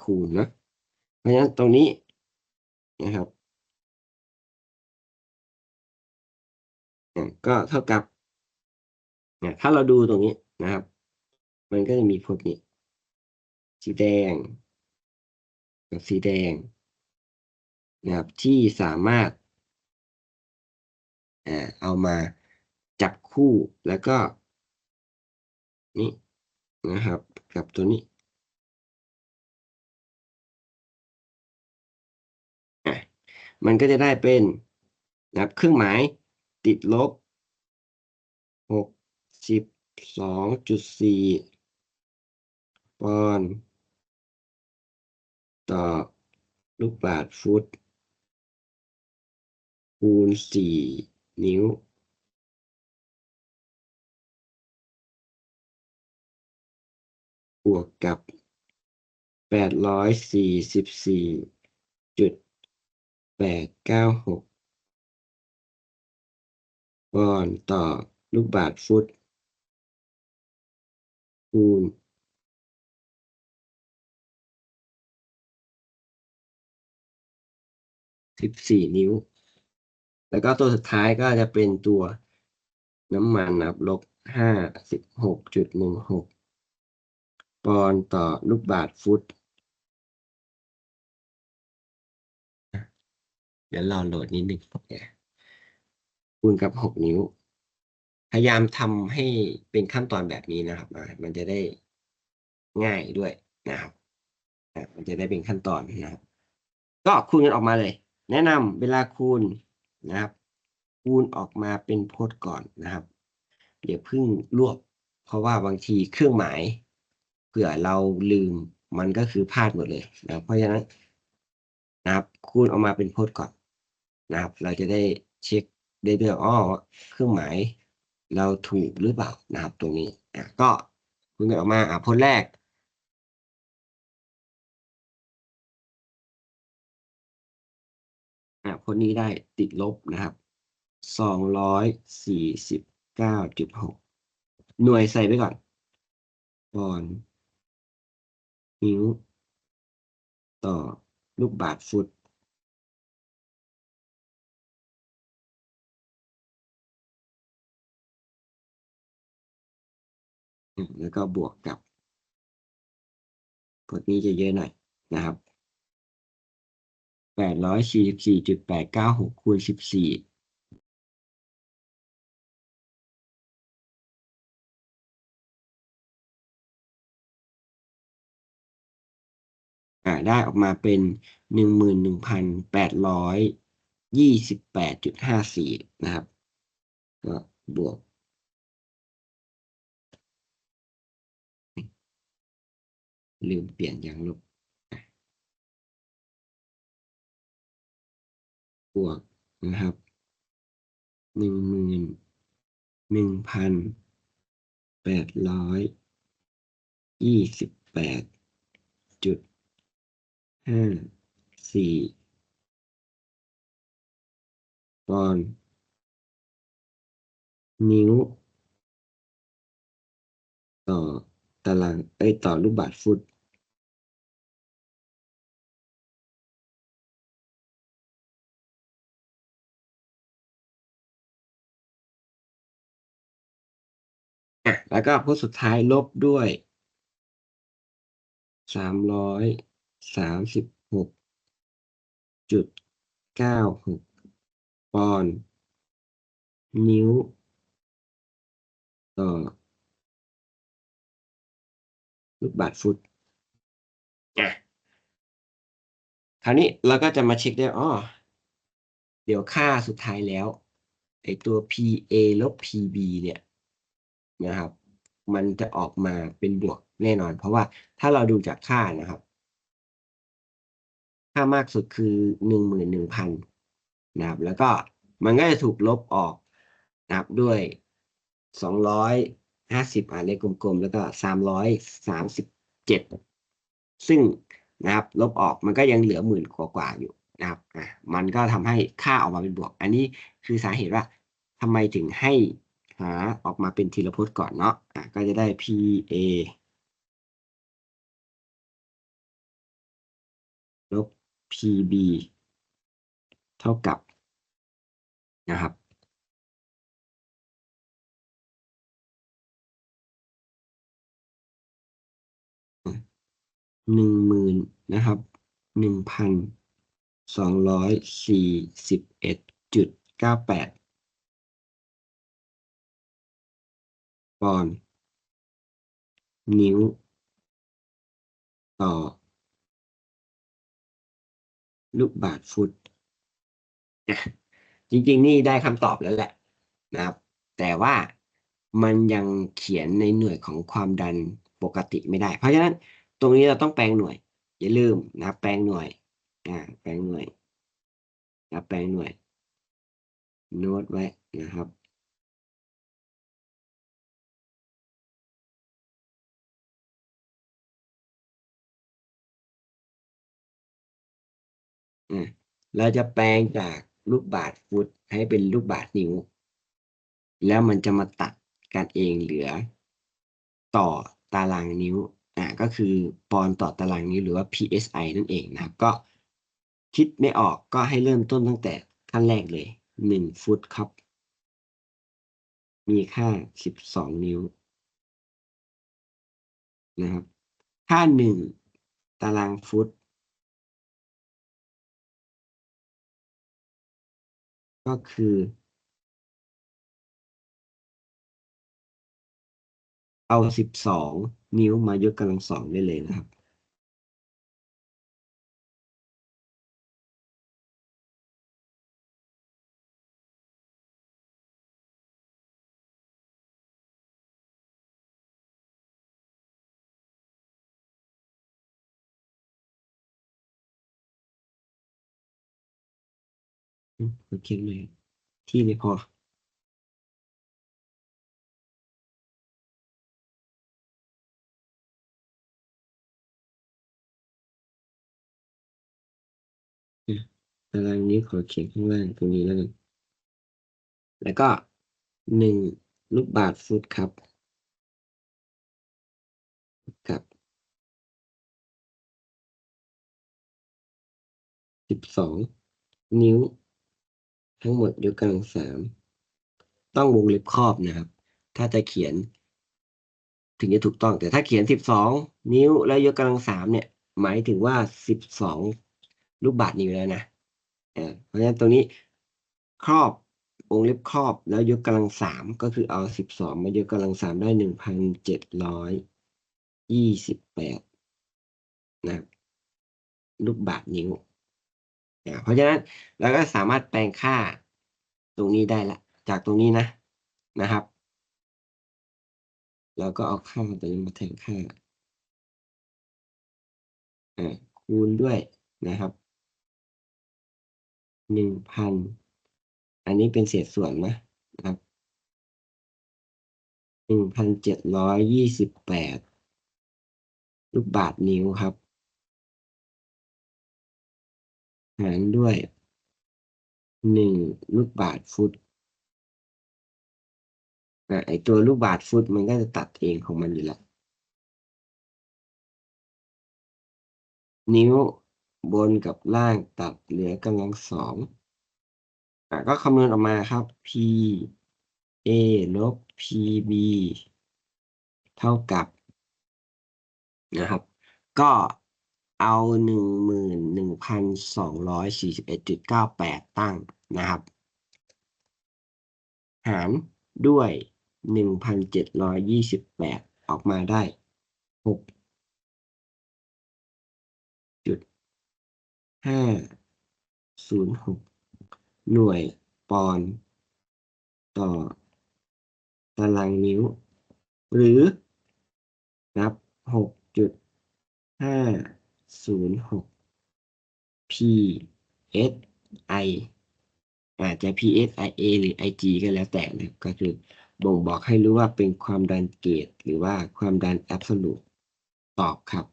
คูณนะ เพราะฉะนั้นตรงนี้นะครับก็เท่ากับเนี่ยถ้าเราดูตรงนี้นะครับ มันก็จะมีพวกนี้ สีแดง กับสีแดงนะครับที่สามารถอ่าเอามาจับคู่แล้วก็นี่นะครับ กับตัวนี้ มันก็จะได้เป็นนะครับเครื่องหมายติดลบหกสิบสองจุดสี่ปอนด์ต่อลูกบาศก์ฟุต คูณสี่นิ้ว บวกกับแปดร้อยสี่สิบสี่จุด แปดเก้าหกปอนด์ต่อลูกบาศก์ฟุต คูณสิบสี่นิ้ว แล้วก็ตัวสุดท้ายก็จะเป็นตัวน้ำมันนะครับลบห้าสิบหกจุดหนึ่งหกปอนด์ต่อลูกบาศก์ฟุต เดี๋ยวรอโหลดนิดนึงเนี่ยคูณกับหกนิ้ว พยายามทำให้เป็นขั้นตอนแบบนี้นะครับ มันจะได้ง่ายด้วยนะครับมันจะได้เป็นขั้นตอนนะครับ ก็คูณกันออกมาเลย แนะนำเวลาคูณนะครับ คูณออกมาเป็นโพจน์ก่อนนะครับอย่าเพิ่งรวบ เพราะว่าบางทีเครื่องหมายเผื่อเราลืมมันก็คือพลาดหมดเลยนะเพราะฉะนั้นนะครับ คูณออกมาเป็นโพจน์ก่อน นะครับ เราจะได้เช็คได้ด้วยอ้อเครื่องหมาย เราถูกหรือเปล่านะครับ ตรงนี้อะก็คูณกันออกมาอะพจน์แรกอะคนนี้ได้ติดลบนะครับสองร้อยสี่สิบเก้าจุดหกหน่วยใส่ไปก่อนปอนด์นิ้วต่อลูกบาศก์ฟุต แล้วก็บวกกับพวกนี้จะเยอะหน่อยนะครับแปดร้อยสี่สิบสี่จุดแปดเก้าหกคูณสิบสี่ได้ออกมาเป็นหนึ่งหมื่นหนึ่งพันแปดร้อยยี่สิบแปดจุดห้าสี่นะครับ ก็บวก ลืมเปลี่ยนยางลบบวกนะครับหนึ่งหมื่นหนึ่งพันแปดร้อยยี่สิบแปดจุดห้าสี่ปอนนิ้ว ต่อ ตารางเอ้ยต่อลูกบาศก์ฟุตแล้วก็พจน์สุดท้ายลบด้วยสามร้อยสามสิบหกจุดเก้าหกปอนด์นิ้ว ต่อ ลูกบาศก์ฟุตอะคราวนี้เราก็จะมาเช็คได้อ้อเดี๋ยวค่าสุดท้ายแล้วไอตัว PA ลบ PB เนี่ยนะครับ มันจะออกมาเป็นบวกแน่นอน เพราะว่าถ้าเราดูจากค่านะครับ ค่ามากสุดคือหนึ่งหมื่นหนึ่งพันนะครับ แล้วก็มันก็จะถูกลบออกนะครับด้วยสองร้อย ห้าสิบอ่าเลขกลมๆ แล้วก็สามร้อยสามสิบเจ็ดซึ่งนะครับลบออกมันก็ยังเหลือหมื่นกว่าๆอยู่นะครับอะมันก็ทำให้ค่าออกมาเป็นบวก อันนี้คือสาเหตุว่าทำไมถึงให้หาออกมาเป็นทีละพจน์ก่อนเนาะอะก็จะได้ PA ลบ PB เท่ากับนะครับ หนึ่งหมื่นนะครับหนึ่งพันสองร้อยสี่สิบเอ็ดจุดเก้าแปดปอนนิ้ว ต่อ ลูกบาทฟุต จริง ๆ นี่ได้คำตอบแล้วแหละนะครับ แต่ว่ามันยังเขียนในหน่วยของความดันปกติไม่ได้ เพราะฉะนั้น ตรงนี้เราต้องแปลงหน่วย อย่าลืมนะครับ แปลงหน่วยอ่าแปลงหน่วยนะแปลงหน่วยโน้ตไว้นะครับอ่าเราจะแปลงจากลูกบาทฟุตให้เป็นลูกบาทนิ้ว แล้วมันจะมาตัดกันเองเหลือ ต่อตารางนิ้ว อ่าก็คือปอนด์ต่อตารางนิ้วหรือว่า psi นั่นเองนะครับ ก็คิดไม่ออกก็ให้เริ่มต้นตั้งแต่ขั้นแรกเลยหนึ่งฟุตครับ มีค่าสิบสองนิ้วนะครับ ค่าหนึ่งตารางฟุต ก็คือเอาสิบสอง นิ้วมายกกำลังสองได้เลยนะครับโอเคเลยที่ไม่พอ ตารางนี้ขอเขียนข้างล่างตรงนี้แล้วกัน แล้วก็หนึ่งลูกบาทฟุตครับกับสิบสองนิ้ว ทั้งหมดยกกำลังสามต้องวงเล็บครอบนะครับ ถ้าจะเขียน ถึงจะถูกต้อง แต่ถ้าเขียนสิบสองนิ้วแล้วยกกำลังสามเนี่ย หมายถึงว่าสิบสองลูกบาทนิ้วแล้วนะ เพราะฉะนั้นตรงนี้ครอบวงเล็บครอบแล้วยกกำลังสามก็คือเอาสิบสองมายกกำลังสามได้หนึ่งพันเจ็ดร้อยยี่สิบแปดนะลูกบาทนิ้วเพราะฉะนั้นเราก็สามารถแปลงค่าตรงนี้ได้ละ จากตรงนี้นะนะครับ เราก็เอาค่าตัวนี้มาแทนค่าอ่าคูณด้วยนะครับ หนึ่งพันอันนี้เป็นเศษส่วนนะครับหนึ่งพันเจ็ดร้อยยี่สิบแปดลูกบาทนิ้วครับ หารด้วยหนึ่งลูกบาทฟุตอะไอตัวลูกบาทฟุตมันก็จะตัดเองของมันอยู่แล้วนิ้ว บนกับล่างตัดเหลือกำลังสองอะก็คำนวณออกมาครับ p a ลบ p b เท่ากับนะครับ ก็เอาหนึ่งหมื่นหนึ่งพันสองร้อยสี่สิบเอ็ดจุดเก้าแปดตั้งนะครับ หารด้วยหนึ่งพันเจ็ดร้อยยี่สิบแปดออกมาได้หก ห้าศูนย์หกหน่วยปอนด์ต่อตารางนิ้ว หรือนับหกจุดห้าศูนย์หก p s i อาจจะ p s i a หรือ i g ก็แล้วแต่นะก็คือบ่งบอกให้รู้ว่าเป็นความดันเกตหรือว่าความดัน absolute ตอบครับ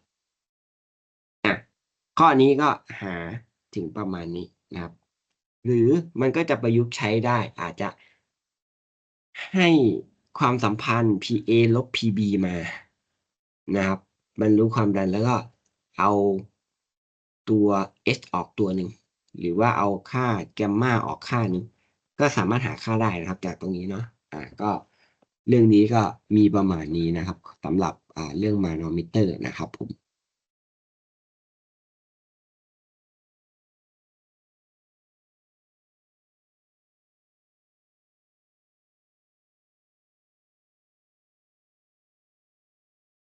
ข้อนี้ก็หาถึงประมาณนี้นะครับ หรือมันก็จะประยุกต์ใช้ได้อาจจะให้ความสัมพันธ์ PA ลบ PB มานะครับ มันรู้ความดันแล้วก็เอาตัว h ออกตัวหนึ่ง หรือว่าเอาค่าแกมมาออกค่าหนึ่ง ก็สามารถหาค่าได้นะครับ จากตรงนี้เนาะอ่าก็เรื่องนี้ก็มีประมาณนี้นะครับสำหรับอ่าเรื่องมานอมิเตอร์นะครับผม